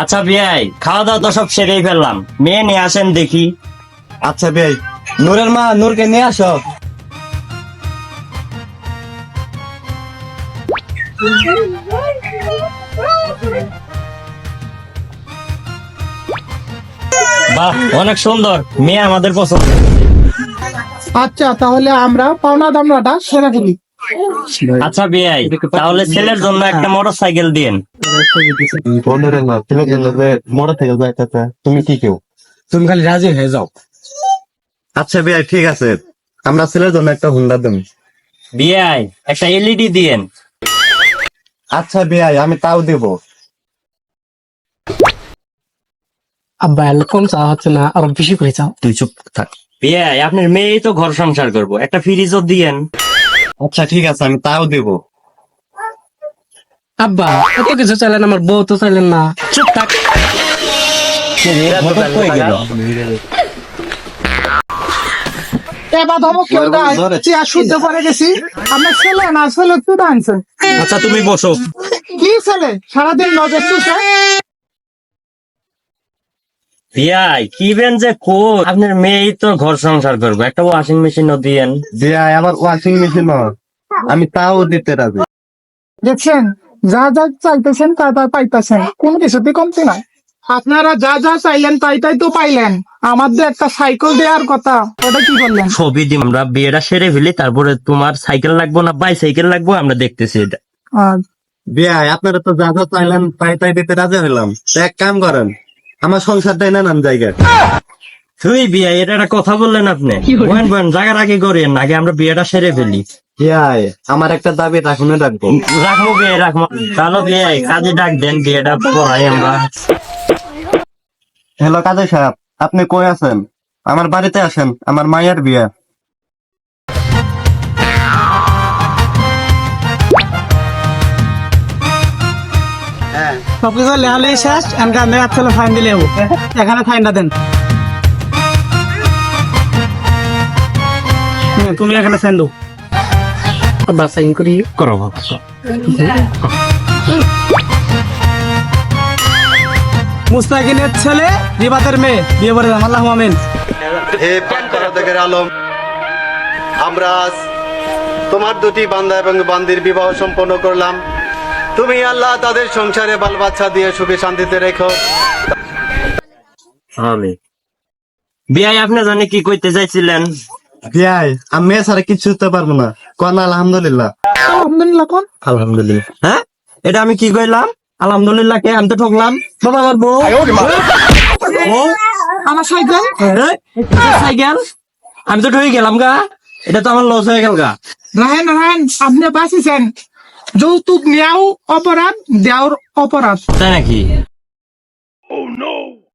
আচ্ছা বিয়াই খাওয়া দাওয়া তো সব সেরেই ফেললাম। মেয়ে নিয়ে আসেন দেখি। আচ্ছা ভাই নূরের মা নূরকে নিয়ে আসো। বাহ অনেক সুন্দর। মেয়ে আমাদের পছন্দ। আচ্ছা তাহলে আমরা পাওনা দামনাটা সেরে ফেলি আচ্ছা বিয়াই তাহলে ছেলের জন্য একটা মোটর সাইকেল দিন মোটর তুমি কি কেউ? তুমি খালি রাজি হয়ে যাও। আচ্ছা ভাই ঠিক আছে। আমরা ছেলের জন্য একটা হুন্ডা দেব। বিয়াই একটা এলইডি দিন আচ্ছা ভাই আমি তাও দেব। আব্বা এল কম চাওয়া হচ্ছে না? আরও বেশি করে চাও। তুই চুপ থাক। বিয়াই আপনার মেয়েই তো ঘর সংসার করব। একটা ফ্রিজও দিয়েন। আচ্ছা ঠিক আছে আমি তাও দেব। আব্বা এত কিছু চাইলেন আমার বউ তো চাইলেন না। চুপ থাক। হঠাৎ কই গেল? এবার ধরো কেউ ধরে। চেয়ার শুদ্ধ করে গেছি? আমার ছেলে না ছেলে তুই আনছেন। আচ্ছা তুমি বসো। কি ছেলে? সারাদিন নজর চুষে বিয়াই কি বেন যে কোর আপনার মেয়েই তো ঘর সংসার করব। একটা ওয়াশিং মেশিনও দিয়েন। ভাই আমার ওয়াশিং মেশিন আমি তাও দিতে রাজি। দেখছেন যা যা চাইতেছেন তা তা পাইতেছেন। কোন কিছুতে কমতি নাই। আপনারা যা যা চাইলেন তাই তাই তো পাইলেন। আমাদের একটা সাইকেল দেওয়ার কথা ওটা কি করলেন? ছবি দিই আমরা বিয়েটা সেরে ফেলি তারপরে তোমার সাইকেল লাগবো না বাইসাইকেল লাগবো আমরা দেখতেছি এটা। আর ভাই আপনারা তো যা যা চাইলেন তাই তাই দিতে রাজি হলাম তো এক কাম করেন আমার সংসারটাই না নাম জায়গা। তুই বিয়ে এটা একটা কথা বললেন আপনি। বয়েন বয়েন জায়গার আগে করেন আগে আমরা বিয়েটা সেরে ফেলি। আমার একটা দাবি রাখুন রাখব। রাখব বিয়ে রাখব। তাহলে বিয়ে কাজে ডাক দেন বিয়েটা পড়াই আমরা। হ্যালো কাজী সাহেব আপনি কই আছেন? আমার বাড়িতে আসেন আমার মায়ের বিয়ে। সবকিছু লেহালে শেষ ছেলে ফাইন দিলে এখানে ফাইনটা দেন। তুমি এখানে ফাইন দাও। সাইন করি। করো মুস্তাকিনের ছেলে রিবাতের মেয়ে। বিয়ে করে দাম আল্লাহ আমিন। হে আলম আমরা আজ তোমার দুটি বান্দা এবং বান্দির বিবাহ সম্পন্ন করলাম। তুমি আল্লাহ তাদের সংসারে বাল বাচ্চা দিয়ে সুখে শান্তিতে রেখো। আমি বিয়াই আপনি জানে কি কইতে চাইছিলেন? বিয়াই আমি কিছু হতে পারব না। কোন আলহামদুলিল্লাহ। আলহামদুলিল্লাহ কোন। আলহামদুলিল্লাহ। হ্যাঁ? এটা আমি কি কইলাম? আলহামদুলিল্লাহ কে? আমি তো ঠকলাম। বাবা আমার বউ? আমার সাইকেল? হ্যাঁ? সাইকেল? আমি তো ঠকে গেলাম গা। এটা তো আমার লস হয়ে গেল গা। রাহেন রাহেন আপনি বাঁচিছেন। যৌতুক নেওয়াও অপরাধ দেওয়ার অপরাধ। তাই নাকি?